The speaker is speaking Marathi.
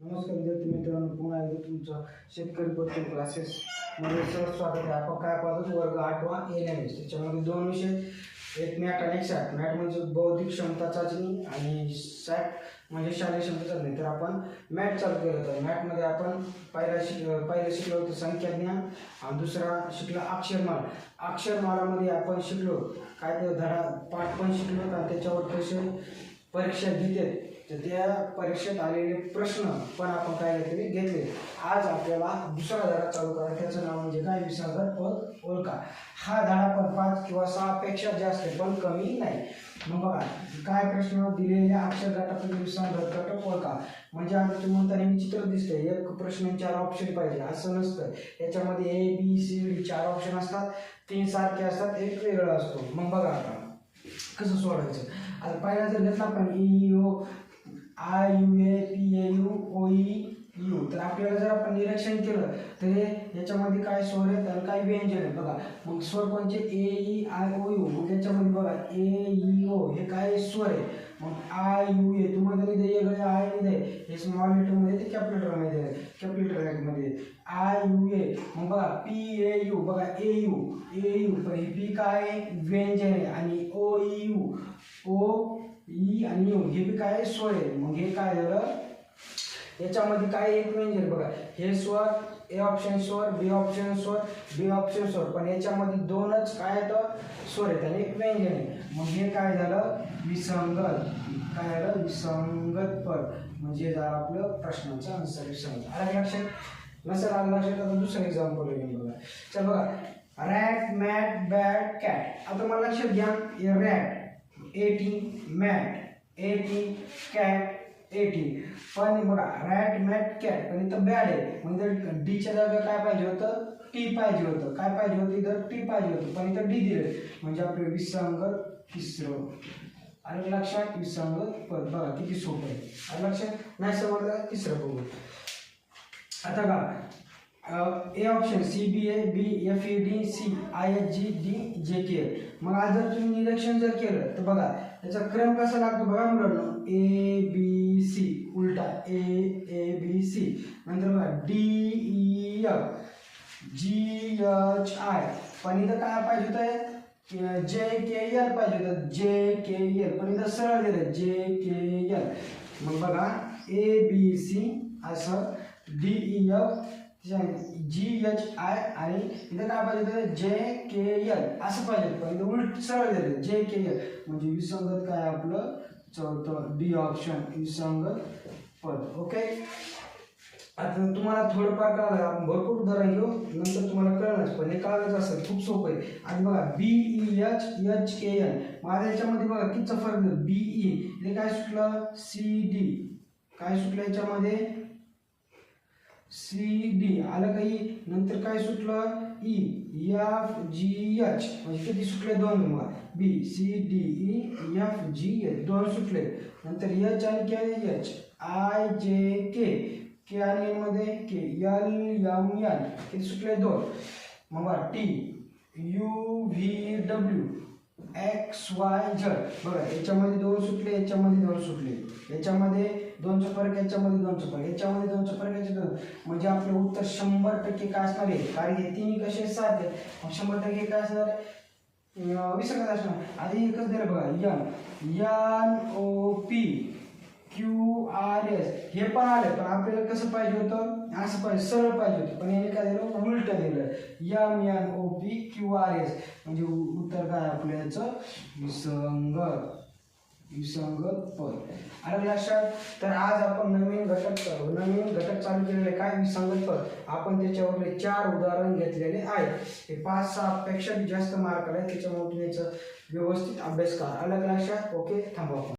नमस्कार विद्यार्थी मित्रांनो पुन्हा एकदा तुमचं शेतकरी कोचिंग क्लासेस मध्ये सहज स्वागत आहे. आपण काय पाहतो वर्ग आठवा एन एम एस त्याच्यामध्ये दोन विषय एक मॅट आणि एक सॅट मॅट म्हणजे बौद्धिक क्षमता चाचणी आणि सॅट म्हणजे शालेय क्षमता चाचणी. तर आपण मॅट चालू केलं होतं मॅटमध्ये आपण पहिला शिक पहिलं शिकलो होतं संख्याज्ञान आणि दुसरा शिकला अक्षरमाळ. अक्षरमाळामध्ये आपण शिकलो काय ते धडा पाठ पण शिकलो आणि त्याच्यावर कसे परीक्षा घेते तर त्या परीक्षेत आलेले प्रश्न पण आपण काय घेतले? घेतले. आज आपल्याला दुसरा धडा चालू करा. त्याचं नाव म्हणजे काय? विसागर पद ओळखा. हा धडा पण पाच किंवा सहापेक्षा जास्त पण कमी नाही. मग बघा काय प्रश्न दिलेल्या अक्षर गटातून विसागर घटक ओळखा. म्हणजे आता तुम्ही म्हणता नेहमी चित्र दिसतंय. एक प्रश्न चार ऑप्शन पाहिजे. असं नसतं. याच्यामध्ये ए बी सी डी चार ऑप्शन असतात. तीन सारखे असतात. एक वेगळा असतो. मग बघा आता. कसं सोडायचं? आता पहिला जर घेतला पण E O I U A P A U O E U. तर आपल्याला जर आपण निरीक्षण केलं तर हे याच्यामध्ये काय स्वर आहेत आणि काय व्यंजन आहे बघा मग स्वर कोणचे? A E I O U. मग याच्यामध्ये बघा ए ई ओ हे काय स्वर आहे? मग आय यू ए तुम्हाला तरी ते वेगळे आयमध्ये हे स्मॉल लेटरमध्ये ते कॅपिटलमध्ये कॅपिटलमध्ये आय यू ए. मग बघा पी ए यू. बघा ए यू. A you. पण हे पी काय? आहे? व्यंजन आहे. आणि O E U. O E आणि यू हे बी काय स्वर आहे? मग हे काय झालं याच्यामध्ये काय एक व्यंजन बघा. हे स्वर ए ऑप्शन स्वर बी ऑप्शन स्वर बी ऑप्शन स्वर. पण याच्यामध्ये दोनच काय तर स्वर आहेत आणि एक व्यंजन आहे. मग हे काय झालं? विसंगत. काय झालं? विसंगत पद. म्हणजे झालं आपलं प्रश्नाचं आन्सर विसंगत आला लक्षात? नसेल आलं लक्षात आता दुसरं एक्झाम्पल घेऊन बघा. चल बघा. रॅट मॅट बॅट कॅट आता मला लक्षात घ्या. Rat A T mat A T cat A T पण बघा रॅट मॅट कॅट पण इथं बॅड आहे. मग इथं डीच्या जागा काय पाहिजे होतं? टी पाहिजे होतं. काय पाहिजे होतं? इथं टी पाहिजे होतं. पण इथं डी दिलं म्हणजे आपलं विसंगत तिसरं. आणि लक्षात? विसंगत पद. बघा किती सोपं आहे. आणि लक्षात? नाही समजलं तिसरं बघू. आता का A option C B A B F E D C I H G D J K मग आज जर तुम्ही निरीक्षण जर केलं तर बघा त्याचा क्रम कसा लागतो बघा मुलांना. ए बी सी उलटा. ए ए बी सी नंतर बघा D E F G H I पण इथं काय पाहिजे होतं? जे के एल पाहिजे होतं. जे के एल पण इथं सरळ दिलं जे के एल मग बघा ए बी सी असं D E F G H I आणि इथं काय पाहिजे तर जे के एल असं पाहिजे पहिलं उलट सरळ दिलं जे के एल म्हणजे विसंगत काय आपलं? चौथं डी ऑप्शन विसंगत पद. ओके आता तुम्हाला थोडंफार कळलं. आपण भरपूर उदाहरण घेऊ. नंतर तुम्हाला कळलंच पण हे कळलंच असेल. खूप सोपं आहे. आणि बघा B E e, H H K N माझ्या याच्यामध्ये बघा कितीचा फरक बी ई हे काय सुटलं? सी डी काय सुटलं याच्यामध्ये? C D. आलं का ई? नंतर काय सुटलं? ई. एफ जी एच म्हणजे किती सुटले? दोन number. B C D E F G H दोन सुटले. नंतर एच आणि के एच आय जे के के आणि मध्ये के एल एम एन किती सुटले? दोन. Number. T U V W X Y Z बघा याच्यामध्ये दोन सुटले याच्यामध्ये दोन सुटले. याच्यामध्ये दोनचा फरक याच्यामध्ये दोनचा फरक. याच्यामध्ये दोनचा फरक याच्या दोन. म्हणजे आपलं उत्तर शंभर टक्के काय असणार आहे? कारण हे तिन्ही कसे साध्य मग शंभर टक्के काय असणार आहे? विसरत असणार आधी एकच दिलं बघा. N. N O P. Q R S हे पण आलं पण आपल्याला कसं पाहिजे होतं? असं पाहिजे सरळ पाहिजे होतं. पण याने काय दिलं उलटं दिलं. M N O P Q R S म्हणजे उत्तर काय आपलं याचं विसंगत. विसंगत पद आणि लक्षात? तर आज आपण नवीन घटक नवीन घटक चालू केलेले काय? विसंगत पद आपण त्याच्यावरले चार उदाहरण घेतलेले आहेत. हे पाच सहा पेक्षा जास्त मार्क आले त्याच्यामुळे तुम्ही याचं व्यवस्थित अभ्यास करा. अलग लक्षात? ओके थांबवा